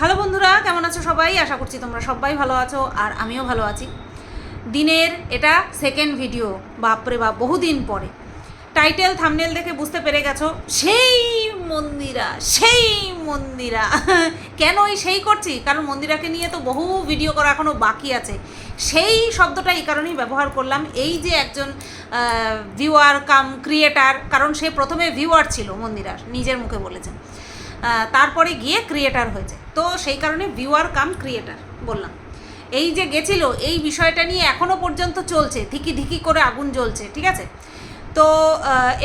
Hello বন্ধুরা, কেমন আছো সবাই? আশা করছি তোমরা সবাই ভালো আছো আর আমিও ভালো আছি। দিনের এটা সেকেন্ড ভিডিও বাপরে বাপ, বহুদিন পরে। টাইটেল থামনেল দেখে বুঝতে পেরে গেছো, সেই মন্দিরা সেই মন্দিরা। কেন এই সেই করছি? কারণ মন্দিরাকে নিয়ে তো বহু ভিডিও করা এখনও বাকি আছে। সেই শব্দটা এই কারণেই ব্যবহার করলাম। এই যে একজন ভিউয়ার কাম ক্রিয়েটার কারণ সে প্রথমে ভিউয়ার ছিল মন্দিরার, নিজের মুখে বলেছেন তারপরে গিয়ে ক্রিয়েটার হয়েছে। তো সেই কারণে ভিউয়ার কাম ক্রিয়েটার বললাম। এই যে গেছিল, এই বিষয়টা নিয়ে এখনও পর্যন্ত চলছে, ধিকি ধিকি করে আগুন জ্বলছে, ঠিক আছে? তো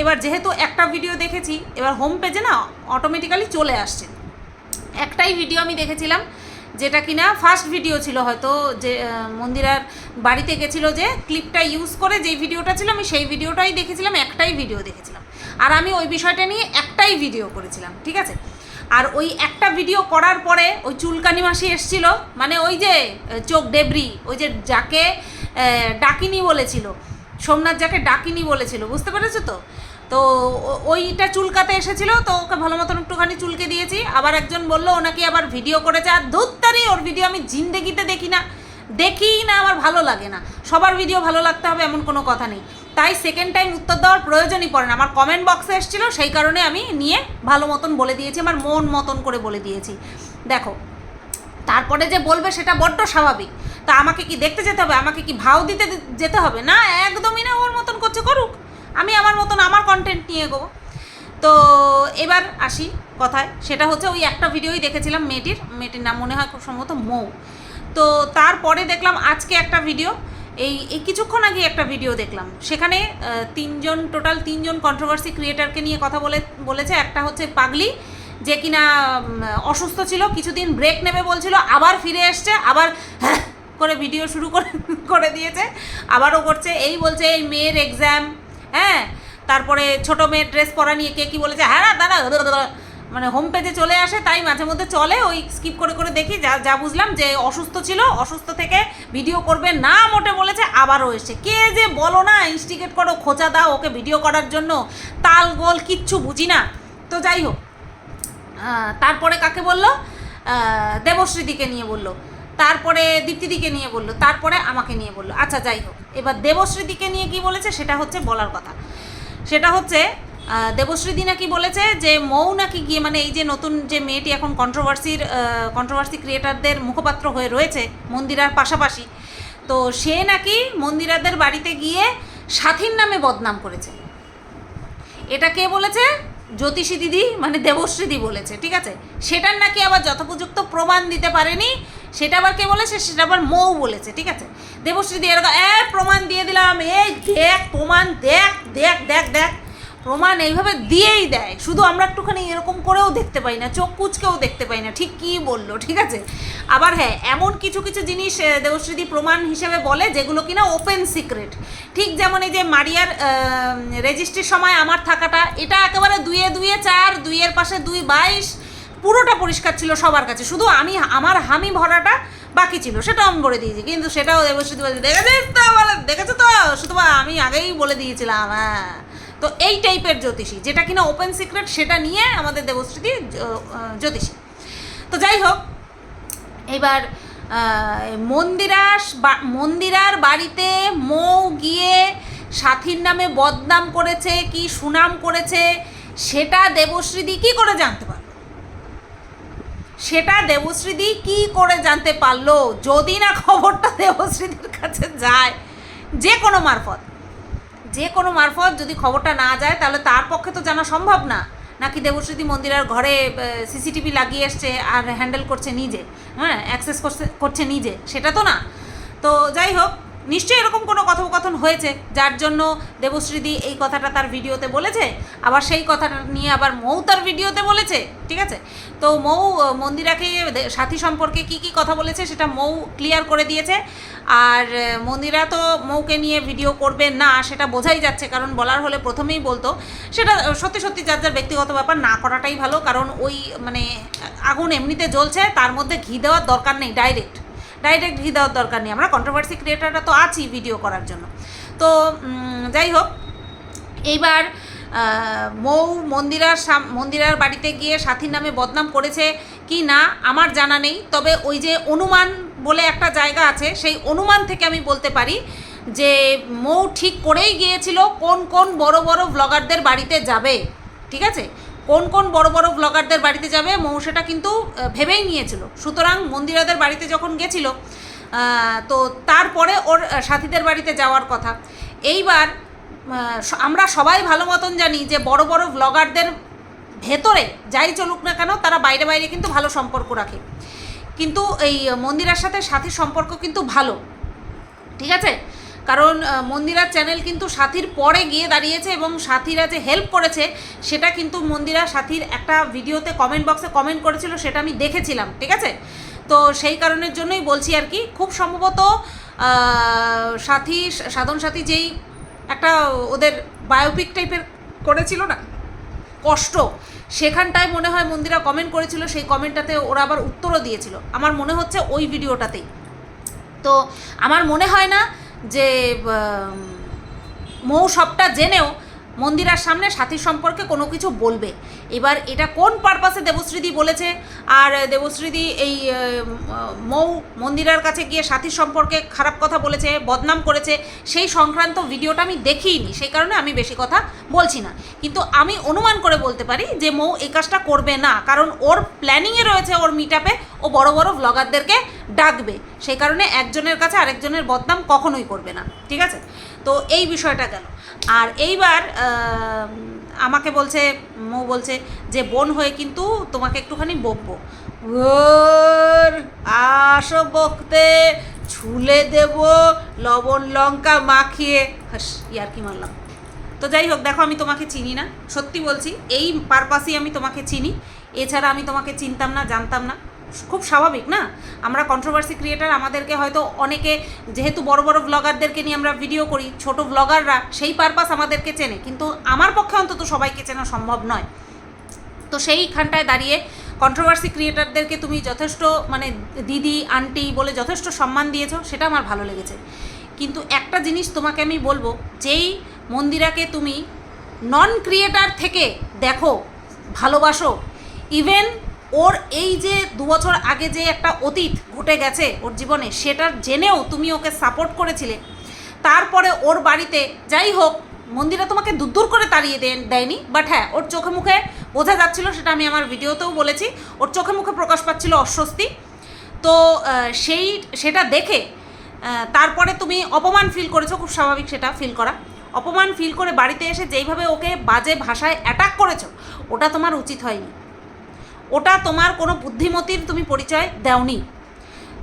এবার যেহেতু একটা ভিডিও দেখেছি, এবার হোম পেজে না অটোমেটিক্যালি চলে আসছে। একটাই ভিডিও আমি দেখেছিলাম, যেটা কিনা ফার্স্ট ভিডিও ছিল হয়তো, যে মন্দিরার বাড়িতে গেছিল যে ক্লিপটা ইউজ করে যেই ভিডিওটা ছিল, আমি সেই ভিডিওটাই দেখেছিলাম, একটাই ভিডিও দেখেছিলাম। আর আমি ওই বিষয়টা নিয়ে একটাই ভিডিও করেছিলাম, ঠিক আছে? আর ওই একটা ভিডিও করার পরে ওই চুলকানি মাসি এসছিল মানে ওই যে চোখ ডেবরি, ওই যে যাকে ডাকিনি বলেছিল, সোমনাথ যাকে ডাকিনি বলেছিল, বুঝতে পেরেছ তো? তো ওইটা চুলকাতে এসেছিল, তো ওকে ভালো মতন একটুখানি চুলকে দিয়েছি, আবার একজন বলল ওনাকে আবার ভিডিও করেছে। আর ধুত্তারি ওর ভিডিও আমি জিন্দেগিতে দেখি না দেখি না, আমার ভালো লাগে না। সবার ভিডিও ভালো লাগতে হবে, এমন কোনো কথা নেই। তাই সেকেন্ড টাইম উত্তর দেওয়ার প্রয়োজনই পড়ে না। আমার কমেন্ট বক্সে এসেছিল, সেই কারণে আমি নিয়ে ভালো মতন বলে দিয়েছি, আমার মন মতন করে বলে দিয়েছি। দেখো, তারপরে যে বলবে সেটা বড্ড স্বাভাবিক। তা আমাকে কি দেখতে যেতে হবে? আমাকে কি ভাও দিতে যেতে হবে? না, একদমই না, ওর মতন করছে, করুক। আমি আমার মতন আমার কন্টেন্ট নিয়ে এগোবো তো এবার আসি কথায়। সেটা হচ্ছে ওই একটা ভিডিওই দেখেছিলাম মেয়েটির। মেয়েটির নাম মনে হয় খুব সম্ভবত মৌ। তো তারপরে দেখলাম আজকে একটা ভিডিও। এই কিছুক্ষণ আগে একটা ভিডিও দেখলাম। সেখানে তিনজন টোটাল তিনজন কন্ট্রোভার্সি ক্রিয়েটারকে নিয়ে কথা বলে, বলেছে, একটা হচ্ছে পাগলি, যে কিনা অসুস্থ ছিল, কিছুদিন ব্রেক নেবে বলছিল, আবার ফিরে এসছে, আবার হ্যাঁ করে ভিডিও শুরু করে করে দিয়েছে, আবারও করছে, এই বলছে, এই মেয়ের এক্সাম হ্যাঁ? তারপরে ছোট মেয়ের ড্রেস পরা নিয়ে কে কী বলেছে হ্যাঁ দাদা মানে হোম পেজে চলে আসে, তাই মাঝে মধ্যে চলে, ওই স্কিপ করে করে দেখি, যা যা বুঝলাম যে অসুস্থ ছিল, অসুস্থ থেকে ভিডিও করবে, না মোটে বলেছে, আবারও এসে কে যে বলো না ইনস্টিগেট করো, খোঁচা দাও ওকে ভিডিও করার জন্য, তাল গোল কিচ্ছু বুঝি না। তো যাই হোক তারপরে কাকে বলল? দেবশ্রীদিকে নিয়ে বলল। তারপরে দীপ্তিদিকে নিয়ে বলল, তারপরে আমাকে নিয়ে বলল। আচ্ছা যাই হোক, এবার দেবশ্রীদিকে নিয়ে কি বলেছে, সেটা হচ্ছে বলার কথা। সেটা হচ্ছে দেবশ্রীদি নাকি বলেছে যে মৌ নাকি গিয়ে মানে এই যে নতুন যে মেয়েটি এখন কন্ট্রোভার্সির কন্ট্রোভার্সি ক্রিয়েটারদের মুখপাত্র হয়ে রয়েছে মন্দিরার পাশাপাশি, তো সে নাকি মন্দিরাদের বাড়িতে গিয়ে সাথীর নামে বদনাম করেছে। এটা কে বলেছে? জ্যোতিষী দিদি মানে দেবশ্রীদি বলেছে, ঠিক আছে? সেটার নাকি আবার যথোপযুক্ত প্রমাণ দিতে পারেনি, সেটা আবার কে বলেছে? সেটা আবার মৌ বলেছে, ঠিক আছে? দেবশ্রীদি এরকম, এ, প্রমাণ দিয়ে দিলাম, এই দেখ, প্রমাণ দেখ দেখ দেখ দেখ। প্রমাণ এইভাবে দিয়েই দেয়। শুধু আমরা একটুখানি এরকম করেও দেখতে পাই না, চোখ কুচকেও দেখতে পাই না, ঠিক কী বলল, ঠিক আছে? আবার হ্যাঁ এমন কিছু কিছু জিনিস দেবশ্রীদি প্রমাণ হিসেবে বলে যেগুলো কিনা ওপেন সিক্রেট ঠিক যেমন এই যে মারিয়ার রেজিস্ট্রির সময় আমার থাকাটা, এটা একেবারে দুইয়ে দুইয়ে চার, দুইয়ের পাশে দুই বাইশ, পুরোটা পরিষ্কার ছিল সবার কাছে। শুধু আমি, আমার হামি ভরাটা বাকি ছিল, সেটা আমি করে দিয়েছি, কিন্তু সেটাও দেবশ্রীদি বলছে, দেখেছিস তো বলে, দেখেছ তো? শুধু আমি আগেই বলে দিয়েছিলাম হ্যাঁ। তো এই টাইপের জ্যোতিষী যেটা কিনা ওপেন সিক্রেট সেটা নিয়ে আমাদের আহ, জ্যোতিষী। তো যাই হোক এবার মন্দিরাস মন্দিরার বাড়িতে মৌ গিয়ে সাথীর নামে বদনাম করেছে কি সুনাম করেছে সেটা দেবশ্রীদি কি করে জানতে পারল? সেটা দেবশ্রীদি কি করে জানতে পারল? যদি না খবরটা দেবশ্রীদির কাছে যায় যে কোনো মারফত। যে কোনো মারফত যদি খবরটা না যায়, তাহলে তার পক্ষে তো জানা সম্ভব না। নাকি দেবশ্রীদি মন্দিরের ঘরে সিসিটিভি লাগিয়ে এসছে আর হ্যান্ডেল করছে নিজে হ্যাঁ অ্যাক্সেস করছে করছে নিজে, সেটা তো না। তো যাই হোক নিশ্চয়ই এরকম কোনো কথোপকথন হয়েছে, যার জন্য দেবশ্রীদি এই কথাটা তার ভিডিওতে বলেছে, আবার সেই কথাটা নিয়ে আবার মৌ তার ভিডিওতে বলেছে, ঠিক আছে? তো মৌ, মন্দিরাকে, সাথী সম্পর্কে কি কি কথা বলেছে সেটা মৌ ক্লিয়ার করে দিয়েছে, আর মন্দিরা তো মৌকে নিয়ে ভিডিও করবে না সেটা বোঝাই যাচ্ছে, কারণ বলার হলে প্রথমেই বলতো, সেটা সত্যি সত্যি যার যার ব্যক্তিগত ব্যাপার না করাটাই ভালো, কারণ ওই মানে আগুন এমনিতে জ্বলছে, তার মধ্যে ঘি দেওয়ার দরকার নেই ডাইরেক্ট ডাইরেক্ট ঘি দেওয়ার দরকার নেই। আমরা কন্ট্রোভার্সি ক্রিয়েটাররা তো আছি ভিডিও করার জন্য। তো যাই হোক, এইবার মৌ মন্দিরার মন্দিরার বাড়িতে গিয়ে সাথীর নামে বদনাম করেছে কি না, আমার জানা নেই। তবে ওই যে অনুমান বলে একটা জায়গা আছে, সেই অনুমান থেকে আমি বলতে পারি যে, মৌ ঠিক করেই গিয়েছিল কোন কোন বড় বড় ব্লগারদের বাড়িতে যাবে। ঠিক আছে? কোন কোন বড় বড় ব্লগারদের বাড়িতে যাবে, মৌ সেটা কিন্তু ভেবেই নিয়েছিল। সুতরাং মন্দিরাদের বাড়িতে যখন গেছিল তো তারপরে ওর সাথীদের বাড়িতে যাওয়ার কথা। এইবার আমরা সবাই ভালো মতন জানি যে বড় বড় ব্লগারদের ভেতরে যাই চলুক না কেন, তারা বাইরে বাইরে কিন্তু ভালো সম্পর্ক রাখে। কিন্তু এই মন্দিরার সাথে সাথীর সম্পর্ক কিন্তু ভালো। ঠিক আছে? কারণ আহ, মন্দিরার চ্যানেল কিন্তু সাথীর পরে গিয়ে দাঁড়িয়েছে এবং সাথীরা যে হেল্প করেছে সেটা কিন্তু মন্দিরা সাথীর একটা ভিডিওতে কমেন্ট বক্সে কমেন্ট করেছিল সেটা আমি দেখেছিলাম ঠিক আছে? তো সেই কারণের জন্যই বলছি আর কি খুব সম্ভবত সাথী সাধন সাথী যেই একটা ওদের বায়োপিক টাইপের করেছিল না কষ্ট সেখানটায় মনে হয় মন্দিরা কমেন্ট করেছিল সেই কমেন্টটাতে ওরা আবার উত্তরও দিয়েছিল। আমার মনে হচ্ছে ওই ভিডিওটাতেই তো আমার মনে হয় না যে মৌ সবটা জেনেও মন্দিরার সামনে সাথী সম্পর্কে কোনো কিছু বলবে। এবার এটা কোন পারপাসে দেবশ্রীদি বলেছে? আর দেবশ্রীদি এই মৌ মন্দিরার কাছে গিয়ে সাথীর সম্পর্কে খারাপ কথা বলেছে, বদনাম করেছে, সেই সংক্রান্ত ভিডিওটা আমি দেখিইনি, সেই কারণে আমি বেশি কথা বলছি না। কিন্তু আমি অনুমান করে বলতে পারি যে মৌ এই কাজটা করবে না, কারণ ওর প্ল্যানিংয়ে রয়েছে ওর মিট আপে ও বড় বড় ব্লগারদেরকে ডাকবে। সেই কারণে একজনের কাছে আরেকজনের বদনাম কখনোই করবে না, ঠিক আছে? তো এই বিষয়টা গেল। আর এইবার আমাকে বলছে, মৌ বলছে যে, বোন হয়ে কিন্তু তোমাকে একটুখানি বকবো। ওর আসো বকতে, ছুলে দেব লবণ লঙ্কা মাখিয়ে। হাস ইয়ার কি মারলাম। তো যাই হোক, দেখো আমি তোমাকে চিনি না। সত্যি বলছি, এই পারপাসেই আমি তোমাকে চিনি। এছাড়া আমি তোমাকে চিনতাম না, জানতাম না। খুব স্বাভাবিক, না? আমরা কন্ট্রোভার্সি ক্রিয়েটার আমাদেরকে হয়তো অনেকে, যেহেতু বড় বড় ব্লগারদেরকে নিয়ে আমরা ভিডিও করি, ছোট ব্লগাররা সেই পারপাস আমাদেরকে চেনে। কিন্তু আমার পক্ষে অন্তত সবাইকে চেনা সম্ভব নয়। তো সেইখানটায় দাঁড়িয়ে কন্ট্রোভার্সি ক্রিয়েটারদেরকে তুমি যথেষ্ট মানে দিদি আন্টি বলে যথেষ্ট সম্মান দিয়েছ, সেটা আমার ভালো লেগেছে। কিন্তু একটা জিনিস তোমাকে আমি বলব, যেই মন্দিরাকে তুমি নন ক্রিয়েটার থেকে দেখো, ভালোবাসো ইভেন ওর এই যে দু বছর আগে যে একটা অতীত ঘটে গেছে ওর জীবনে, সেটার জেনেও তুমি ওকে সাপোর্ট করেছিলে। তারপরে ওর বাড়িতে, যাই হোক মন্দিরা তোমাকে দূর করে তাড়িয়ে দেন, দেয়নি বাট হ্যাঁ ওর চোখে মুখে বোঝা যাচ্ছিল, সেটা আমি আমার ভিডিওতেও বলেছি, ওর চোখে মুখে প্রকাশ পাচ্ছিল অস্বস্তি। তো সেই, সেটা দেখে তারপরে তুমি অপমান ফিল করেছ, খুব স্বাভাবিক সেটা ফিল করা। অপমান ফিল করে বাড়িতে এসে যেইভাবে ওকে বাজে ভাষায় অ্যাটাক করেছ, ওটা তোমার উচিত হয়নি। ওটা তোমার কোনো বুদ্ধিমতির তুমি পরিচয় দেওনি।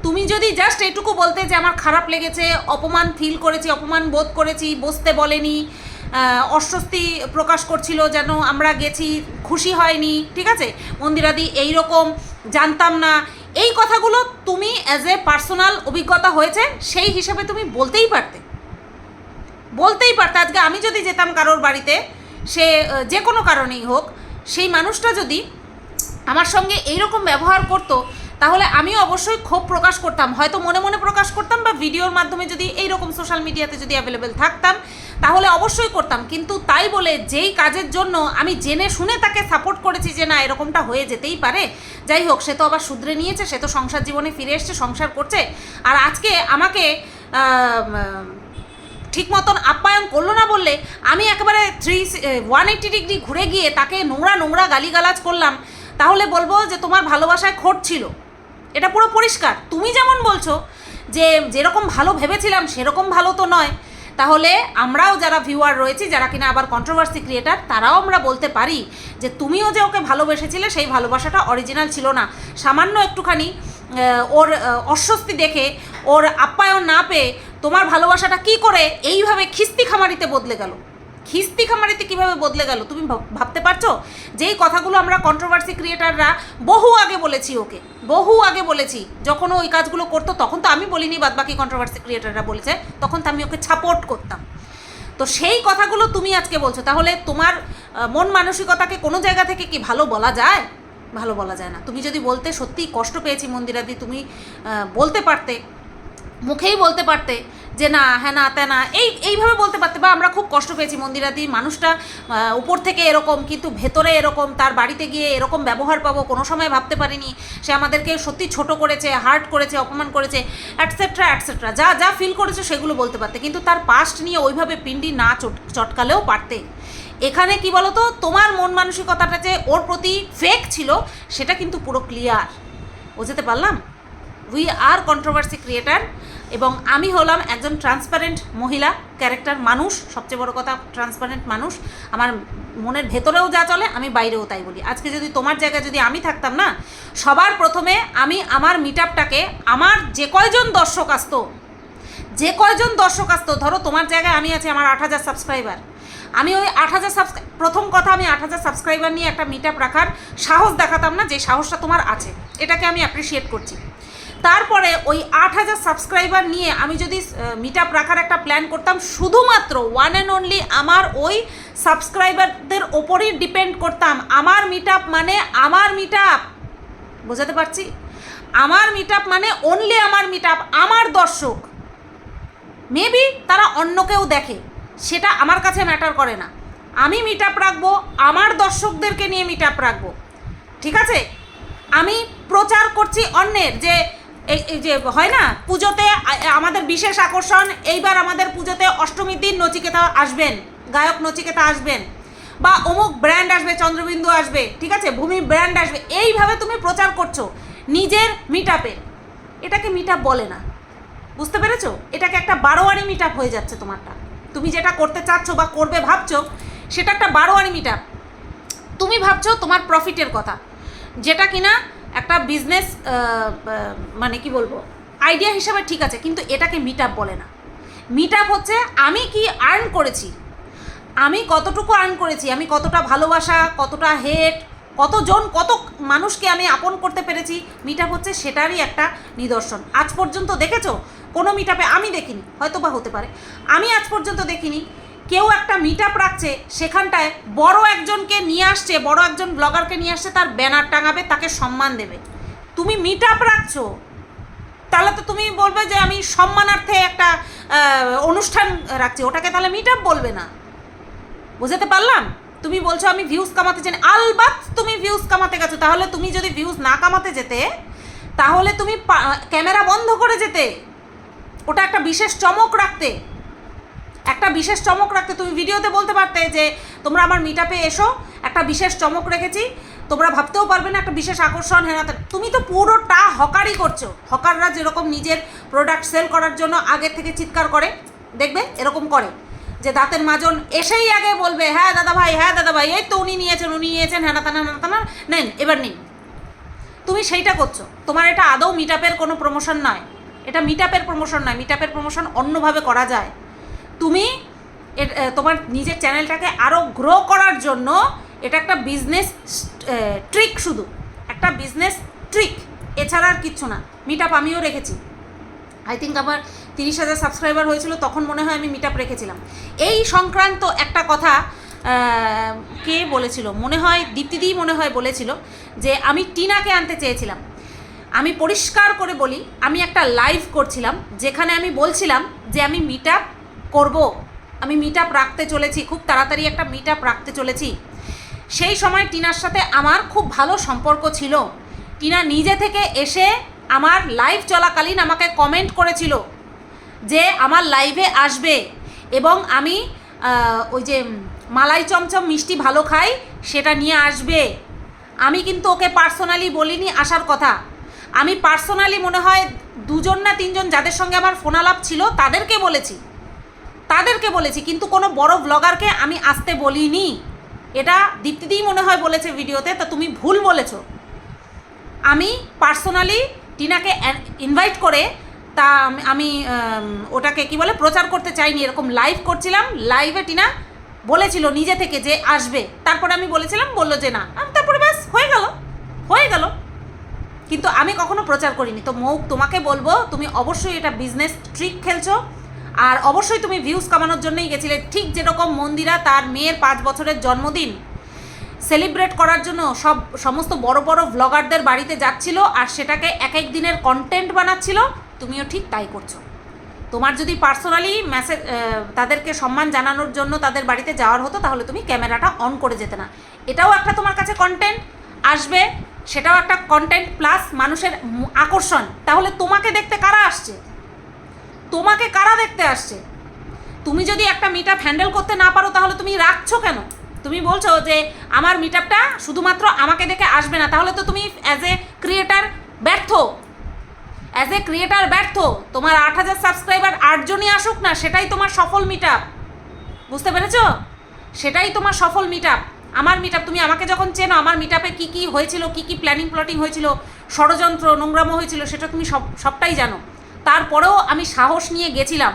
তুমি যদি জাস্ট এটুকু বলতে যে আমার খারাপ লেগেছে, অপমান ফিল করেছি, অপমান বোধ করেছি, বসতে বলেনি অস্বস্তি প্রকাশ করছিল যেন আমরা গেছি, খুশি হয়নি, ঠিক আছে? মন্দিরাদি এই রকম জানতাম না। এই কথাগুলো তুমি অ্যাজ এ পার্সোনাল অভিজ্ঞতা হয়েছে, সেই হিসেবে তুমি বলতেই পারতে। বলতেই পারতে। আজকে আমি যদি যেতাম কারোর বাড়িতে, সে যে কোনো কারণেই হোক, সেই মানুষটা যদি আমার সঙ্গে এইরকম ব্যবহার করতো, তাহলে আমিও অবশ্যই ক্ষোভ প্রকাশ করতাম। হয়তো মনে মনে প্রকাশ করতাম বা ভিডিওর মাধ্যমে যদি এইরকম সোশ্যাল মিডিয়াতে যদি অ্যাভেলেবেল থাকতাম, তাহলে অবশ্যই করতাম। কিন্তু তাই বলে যেই কাজের জন্য আমি জেনে শুনে তাকে সাপোর্ট করেছি যে না, এরকমটা হয়ে যেতেই পারে, যাই হোক, সে তো আবার শুধরে নিয়েছে, সে তো সংসার জীবনে ফিরে এসছে, সংসার করছে। আর আজকে আমাকে ঠিক মতন আপ্যায়ন করল না বললে আমি একেবারে থ্রি ওয়ান এইটি ডিগ্রি ঘুরে গিয়ে তাকে নোংরা নোংরা গালিগালাজ করলাম। তাহলে বলব যে তোমার ভালোবাসায় খোট ছিল। এটা পুরো পরিষ্কার। তুমি যেমন বলছো যে যেরকম ভালো ভেবেছিলাম, সেরকম ভালো তো নয়। তাহলে আমরাও যারা ভিউয়ার রয়েছি, যারা কিনা আবার কন্ট্রোভার্সি ক্রিয়েটার তারাও আমরা বলতে পারি যে তুমিও যে ওকে ভালোবেসেছিলে, সেই ভালোবাসাটা অরিজিনাল ছিল না। সামান্য একটুখানি ওর অস্বস্তি দেখে ওর আপ্যায়ন না পেয়ে তোমার ভালোবাসাটা কি করে এইভাবে খিস্তি খামারিতে বদলে গেল? খিস্তি খামারিতে কীভাবে বদলে গেল, তুমি ভাব- ভাবতে পারছ? যেই কথাগুলো আমরা কন্ট্রোভার্সি ক্রিয়েটাররা বহু আগে বলেছি ওকে, বহু আগে বলেছি। যখন ওই কাজগুলো করতো, তখন তো আমি বলিনি বাদ বাকি কন্ট্রোভার্সি ক্রিয়েটাররা বলেছে, তখন তো আমি ওকে সাপোর্ট করতাম। তো সেই কথাগুলো তুমি আজকে বলছো, তাহলে তোমার মন মানসিকতাকে কোনো জায়গা থেকে কি ভালো বলা যায়? ভালো বলা যায় না। তুমি যদি বলতে সত্যিই কষ্ট পেয়েছি মন্দিরাদি, তুমি বলতে পারতে, মুখেই বলতে পারতে যে না হ্যাঁ না, তা না, এই, এইভাবে বলতে পারতে বা আমরা খুব কষ্ট পেয়েছি মন্দিরাদি, মানুষটা উপর থেকে এরকম, কিন্তু ভেতরে এরকম, তার বাড়িতে গিয়ে এরকম ব্যবহার পাবো, কোনো সময় ভাবতে পারিনি। সে আমাদেরকে সত্যি ছোট করেছে হার্ট করেছে, অপমান করেছে অ্যাটসেট্রা অ্যাটসেট্রা যা যা ফিল করেছে সেগুলো বলতে পারতে। কিন্তু তার পাস্ট নিয়ে ওইভাবে পিন্ডি না চট, চটকালেও পারতে। এখানে কি বলতো, তোমার মন মানসিকতাটা যে ওর প্রতি ফেক ছিল, সেটা কিন্তু পুরো ক্লিয়ার বুঝতে পারলাম? উই আর কন্ট্রোভার্সি ক্রিয়েটার এবং আমি হলাম একজন ট্রান্সপারেন্ট মহিলা ক্যারেক্টার মানুষ, সবচেয়ে বড় কথা ট্রান্সপারেন্ট মানুষ। আমার মনের ভেতরেও যা চলে, আমি বাইরেও তাই বলি। আজকে যদি তোমার জায়গায় যদি আমি থাকতাম না, সবার প্রথমে আমি আমার মিট আমার যে কয়জন দর্শক আসতো, যে কয়জন দর্শক আসতো, ধরো তোমার জায়গায় আমি আছি আমার আট হাজার সাবস্ক্রাইবার আমি ওই আট হাজার সাবস্ক্রাই প্রথম কথা আমি আট হাজার সাবস্ক্রাইবার নিয়ে একটা মিট রাখার সাহস দেখাতাম না, যে সাহসটা তোমার আছে। এটাকে আমি অ্যাপ্রিসিয়েট করছি। তারপরে ওই আট হাজার সাবস্ক্রাইবার নিয়ে আমি যদি মিট আপ রাখার একটা প্ল্যান করতাম, শুধুমাত্র ওয়ান অ্যান্ড অনলি আমার ওই সাবস্ক্রাইবারদের ওপরই ডিপেন্ড করতাম। আমার মিট আপ মানে আমার মিট আপ বোঝাতে পারছি? আমার মিট আপ মানে অনলি আমার মিট আপ আমার দর্শক। মেবি তারা অন্য কেউ দেখে, সেটা আমার কাছে ম্যাটার করে না। আমি মিট আপ রাখব, আমার দর্শকদেরকে নিয়ে মিট আপ রাখব। ঠিক আছে? আমি প্রচার করছি অন্যের, যে এই যে হয় না? পুজোতে আমাদের বিশেষ আকর্ষণ, এইবার আমাদের পুজোতে অষ্টমীর দিন নচিকেতা আসবেন, গায়ক নচিকেতা আসবেন, বা অমুক ব্র্যান্ড আসবে, চন্দ্রবিন্দু আসবে, ঠিক আছে? ভূমি ব্র্যান্ড আসবে, এইভাবে তুমি প্রচার করছ, নিজের মিট এটাকে মিট বলে না। বুঝতে পেরেছ? এটাকে একটা বারোয়ারি মিট হয়ে যাচ্ছে তোমারটা। তুমি যেটা করতে চাচ্ছ বা করবে ভাবছ, সেটা একটা বারোয়ারি মিট তুমি ভাবছ তোমার প্রফিটের কথা। যেটা কিনা একটা বিজনেস মানে কি বলব আইডিয়া হিসাবে ঠিক আছে, কিন্তু এটাকে মিট বলে না। মিট আপ হচ্ছে আমি কি আর্ন করেছি? আমি কতটুকু আর্ন করেছি? আমি কতটা ভালোবাসা, কতটা হেট কতজন, কত মানুষকে আমি আপন করতে পেরেছি? মিট হচ্ছে সেটারই একটা নিদর্শন। আজ পর্যন্ত দেখেছ? কোনো মিট আমি দেখিনি হয়তো বা হতে পারে। আমি আজ পর্যন্ত দেখিনি কেউ একটা মিট আপ রাখছে, সেখানটায় বড় একজনকে নিয়ে আসছে, বড় একজন ব্লগারকে নিয়ে আসছে, তার ব্যানার টাঙাবে, তাকে সম্মান দেবে। তুমি মিট রাখছো, তাহলে তো তুমি বলবে যে আমি সম্মানার্থে একটা অনুষ্ঠান রাখছি, ওটাকে তাহলে মিট আপ বলবে না। বুঝতে পারলাম? তুমি বলছো আমি ভিউজ কামাতে চাই, আলবাত তুমি ভিউজ কামাতে গেছো, তাহলে তুমি যদি ভিউজ না কামাতে যেতে, তাহলে তুমি ক্যামেরা বন্ধ করে যেতে, ওটা একটা বিশেষ চমক রাখতে। একটা বিশেষ চমক রাখতে, তুমি ভিডিওতে বলতে পারতে যে তোমরা আমার মিট এসো, একটা বিশেষ চমক রেখেছি। তোমরা ভাবতেও পারবে না, একটা বিশেষ আকর্ষণ হ্যাঁ তুমি তো পুরোটা হকারই করছ। হকাররা যেরকম নিজের প্রোডাক্ট সেল করার জন্য আগে থেকে চিৎকার করে, দেখবে? এরকম করে। যে দাঁতের মাজন এসেই আগে বলবে হ্যাঁ দাদা ভাই হ্যাঁ দাদা ভাই, এই তো উনি নিয়েছেন উনি নিয়েছেন হ্যাঁ তানা হ্যাঁ তানা। নেন, এবার নিন। তুমি সেইটা করছ। তোমার এটা আদৌ মিট কোনো প্রমোশন নয়। এটা মিট প্রমোশন নয়। মিট প্রমোশন অন্যভাবে করা যায়। তুমি তোমার নিজের চ্যানেলটাকে আরও গ্রো করার জন্য এটা একটা বিজনেস ট্রিক শুধু। একটা বিজনেস ট্রিক এছাড়া আর কিচ্ছু না। মিট আপ আমিও রেখেছি। আই থিঙ্ক আমার তিরিশ হাজার সাবস্ক্রাইবার হয়েছিল, তখন মনে হয় আমি মিট আপ রেখেছিলাম। এই সংক্রান্ত একটা কথা কে বলেছিল? মনে হয় দীপ্তিদিই মনে হয় বলেছিল যে আমি টিনাকে আনতে চেয়েছিলাম। আমি পরিষ্কার করে বলি, আমি একটা লাইভ করছিলাম, যেখানে আমি বলছিলাম যে আমি মিট আপ করব। আমি মিট আপ রাখতে চলেছি, খুব তাড়াতাড়ি একটা মিট আপ রাখতে চলেছি। সেই সময় টিনার সাথে আমার খুব ভালো সম্পর্ক ছিল। টিনা নিজে থেকে এসে আমার লাইভ চলাকালীন আমাকে কমেন্ট করেছিল যে আমার লাইভে আসবে এবং আমি ওই যে মালাই চমচম মিষ্টি ভালো খাই, সেটা নিয়ে আসবে। আমি কিন্তু ওকে পার্সোনালি বলিনি আসার কথা। আমি পার্সোনালি মনে হয় দুজন না তিনজন যাদের সঙ্গে আমার ফোনালাপ ছিল, তাদেরকে বলেছি। তাদেরকে বলেছি, কিন্তু কোনো বড় ব্লগারকে আমি আসতে বলিনি। এটা দীপ্তিদিই মনে হয় বলেছে ভিডিওতে, তা তুমি ভুল বলেছ। আমি পার্সোনালি টিনাকে ইনভাইট করে, তা আমি- ওটাকে কি বলে, প্রচার করতে চাইনি, এরকম লাইভ করছিলাম। লাইভে টিনা বলেছিল নিজে থেকে যে আসবে। তারপরে আমি বলেছিলাম, বলল যে না। তারপরে ব্যাস, হয়ে গেল। হয়ে গেল। কিন্তু আমি কখনো প্রচার করিনি। তো মৌ তোমাকে বলব, তুমি অবশ্যই এটা বিজনেস ট্রিক খেলছো। আর অবশ্যই তুমি ভিউজ কামানোর জন্যই গেছিলে। ঠিক যেরকম মন্দিরা তার মেয়ের পাঁচ বছরের জন্মদিন সেলিব্রেট করার জন্য সব, সমস্ত বড় বড় ভ্লগারদের বাড়িতে যাচ্ছিল আর সেটাকে এক এক দিনের কন্টেন্ট বানাচ্ছিল, তুমিও ঠিক তাই করছ। তোমার যদি পার্সোনালি মেসেজ তাদেরকে সম্মান জানানোর জন্য তাদের বাড়িতে যাওয়ার হতো, তাহলে তুমি ক্যামেরাটা অন করে যেতে না। এটাও একটা তোমার কাছে কন্টেন্ট আসবে, সেটাও একটা কন্টেন্ট প্লাস মানুষের আকর্ষণ। তাহলে তোমাকে দেখতে কারা আসছে? তোমাকে কারা দেখতে আসছে? তুমি যদি একটা মিট আপ হ্যান্ডেল করতে না পারো, তাহলে তুমি রাখছো কেন? তুমি বলছো যে আমার মিট আপটা শুধুমাত্র আমাকে দেখে আসবে না, তাহলে তো তুমি অ্যাজ এ ক্রিয়েটার ব্যর্থ। অ্যাজ এ ক্রিয়েটার ব্যর্থ। তোমার আট হাজার সাবস্ক্রাইবার আটজনই আসুক না, সেটাই তোমার সফল মিট আপ বুঝতে পেরেছ? সেটাই তোমার সফল মিট আপ আমার মিট আপ তুমি আমাকে যখন চেনো, আমার মিট আপে কী কী হয়েছিল, কী কী প্ল্যানিং প্লটিং হয়েছিল, ষড়যন্ত্র, নোংরামো হয়েছিল, সেটা তুমি সব সবটাই জানো। তারপরেও আমি সাহস নিয়ে গেছিলাম।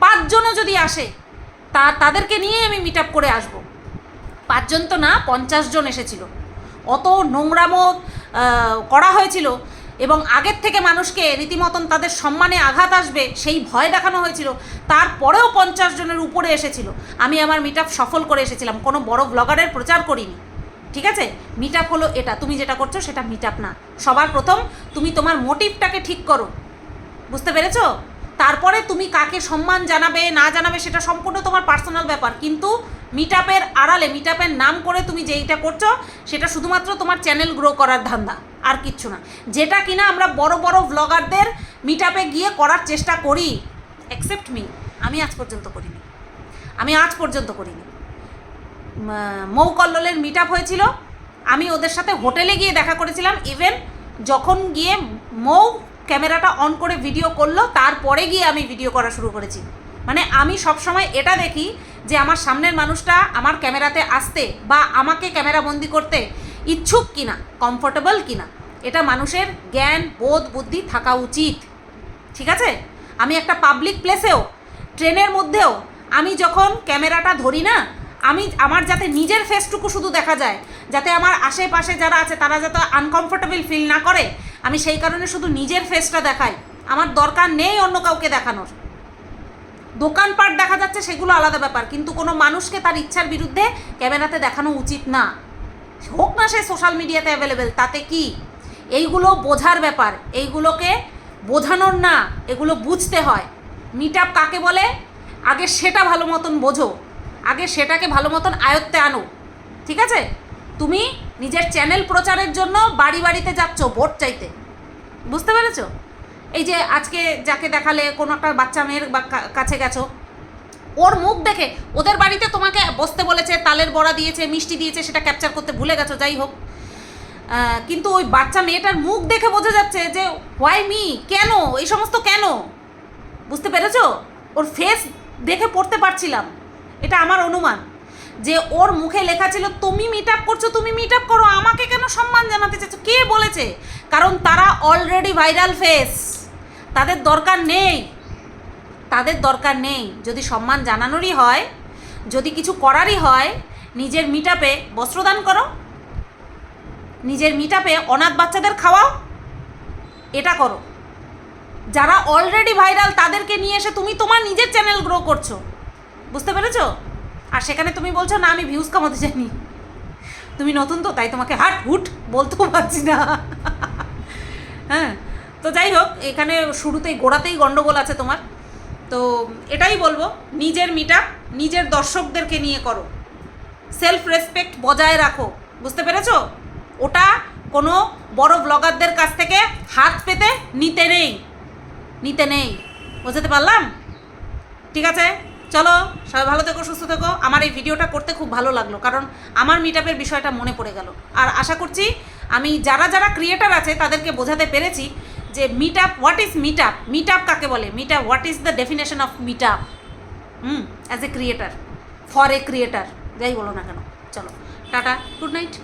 পাঁচজনও যদি আসে, তা তাদেরকে নিয়ে আমি মিট আপ করে আসব। পাঁচজন তো না, পঞ্চাশ জন এসেছিল। অত নোংরামো করা হয়েছিল এবং আগের থেকে মানুষকে রীতিমতন তাদের সম্মানে আঘাত আসবে সেই ভয় দেখানো হয়েছিল। তারপরেও পঞ্চাশ জনের উপরে এসেছিল। আমি আমার মিট সফল করে এসেছিলাম। কোনো বড় ব্লগারের প্রচার করিনি। ঠিক আছে? মিট হলো এটা। তুমি যেটা করছ সেটা মিট না। সবার প্রথম তুমি তোমার মোটিভটাকে ঠিক করো। বুঝতে পেরেছ? তারপরে তুমি কাকে সম্মান জানাবে, না জানাবে সেটা সম্পূর্ণ তোমার পার্সোনাল ব্যাপার। কিন্তু মিট আপের আড়ালে মিট আপের নাম করে তুমি যেইটা করছ, সেটা শুধুমাত্র তোমার চ্যানেল গ্রো করার ধান্দা, আর কিচ্ছু না। যেটা কিনা আমরা বড় বড় ব্লগারদের মিট আপে গিয়ে করার চেষ্টা করি। অ্যাকসেপ্ট মি আমি আজ পর্যন্ত করিনি। আমি আজ পর্যন্ত করিনি। ম- কল্লোলের মিট আপ হয়েছিল। আমি ওদের সাথে হোটেলে গিয়ে দেখা করেছিলাম। ইভেন যখন গিয়ে মৌ ক্যামেরাটা অন করে ভিডিও করল, তারপরে গিয়ে আমি ভিডিও করা শুরু করেছি। মানে আমি সবসময় এটা দেখি যে আমার সামনের মানুষটা আমার ক্যামেরাতে আসতে বা আমাকে ক্যামেরা বন্দি করতে ইচ্ছুক কিনা কমফোর্টেবল কিনা, এটা মানুষের জ্ঞান, বোধ, বুদ্ধি থাকা উচিত। ঠিক আছে? আমি একটা পাবলিক প্লেসেও ট্রেনের মধ্যেও, আমি যখন ক্যামেরাটা ধরি না, আমি আমার যাতে নিজের ফেসটুকু শুধু দেখা যায়, যাতে আমার আশেপাশে যারা আছে, তারা যাতে আনকমফোর্টেবল ফিল না করে আমি সেই কারণে শুধু নিজের ফেসটা দেখাই। আমার দরকার নেই অন্য কাউকে দেখানোর। দোকানপাট দেখা যাচ্ছে সেগুলো আলাদা ব্যাপার, কিন্তু কোনো মানুষকে তার ইচ্ছার বিরুদ্ধে ক্যামেরাতে দেখানো উচিত না। হোক না সে সোশ্যাল মিডিয়াতে অ্যাভেলেবেল তাতে কি? এইগুলো বোঝার ব্যাপার, এইগুলোকে বোঝানোর না, এগুলো বুঝতে হয়। মিট আপ কাকে বলে? আগে সেটা ভালো মতন বোঝো। আগে সেটাকে ভালো মতন আয়ত্তে আনো। ঠিক আছে? তুমি নিজের চ্যানেল প্রচারের জন্য বাড়ি বাড়িতে যাচ্ছ, ভোট চাইতে। বুঝতে পেরেছ? এই যে আজকে যাকে দেখালে কোনো একটা বাচ্চা মেয়ের কাছে গেছো, ওর মুখ দেখে ওদের বাড়িতে তোমাকে বসতে বলেছে, তালের বড়া দিয়েছে, মিষ্টি দিয়েছে, সেটা ক্যাপচার করতে ভুলে গেছো, যাই হোক। কিন্তু ওই বাচ্চা মেয়েটার মুখ দেখে বোঝা যাচ্ছে যে হোয়াই মি কেন? এই সমস্ত কেন? বুঝতে পেরেছ? ওর ফেস দেখে পড়তে পারছিলাম। এটা আমার অনুমান। যে ওর মুখে লেখা ছিল, তুমি মিট আপ করছ, তুমি মিট আপ করো, আমাকে কেন সম্মান জানাতে চাইছো? কে বলেছে? কারণ তারা অলরেডি ভাইরাল ফেস তাদের দরকার নেই। তাদের দরকার নেই। যদি সম্মান জানানোরই হয়, যদি কিছু করারই হয়, নিজের মিট আপে বস্ত্রদান করো, নিজের মিট আপে অনাথ বাচ্চাদের খাওয়াও, এটা করো। যারা অলরেডি ভাইরাল তাদেরকে নিয়ে এসে তুমি তোমার নিজের চ্যানেল গ্রো করছ। বুঝতে পেরেছ? আর সেখানে তুমি বলছো, না, আমি ভিউজ কামাতে চাইনি। তুমি নতুন তো, তাই তোমাকে হাট হুট বলতেও পারছি না। হ্যাঁ তো যাই হোক, এখানে শুরুতেই, গোড়াতেই গন্ডগোল আছে তোমার। তো এটাই বলব, নিজের মিট নিজের দর্শকদেরকে নিয়ে করো। সেলফ রেসপেক্ট বজায় রাখো, বুঝতে পেরেছ? ওটা কোনো বড় ব্লগারদের কাছ থেকে হাত পেতে নিতে নেই। নিতে নেই। বোঝাতে পারলাম? ঠিক আছে? চলো, সবাই ভালো থেকো, সুস্থ থেকো। আমার এই ভিডিওটা করতে খুব ভালো লাগল, কারণ আমার মিট বিষয়টা মনে পড়ে গেল। আর আশা করছি, আমি যারা যারা ক্রিয়েটার আছে, তাদেরকে বোঝাতে পেরেছি যে meet up what is meet up meet up কাকে বলে? Meet up what is the definition of meet up hmm as a creator for a creator যাই বলো না কেন, চলো, টাটা গুড নাইট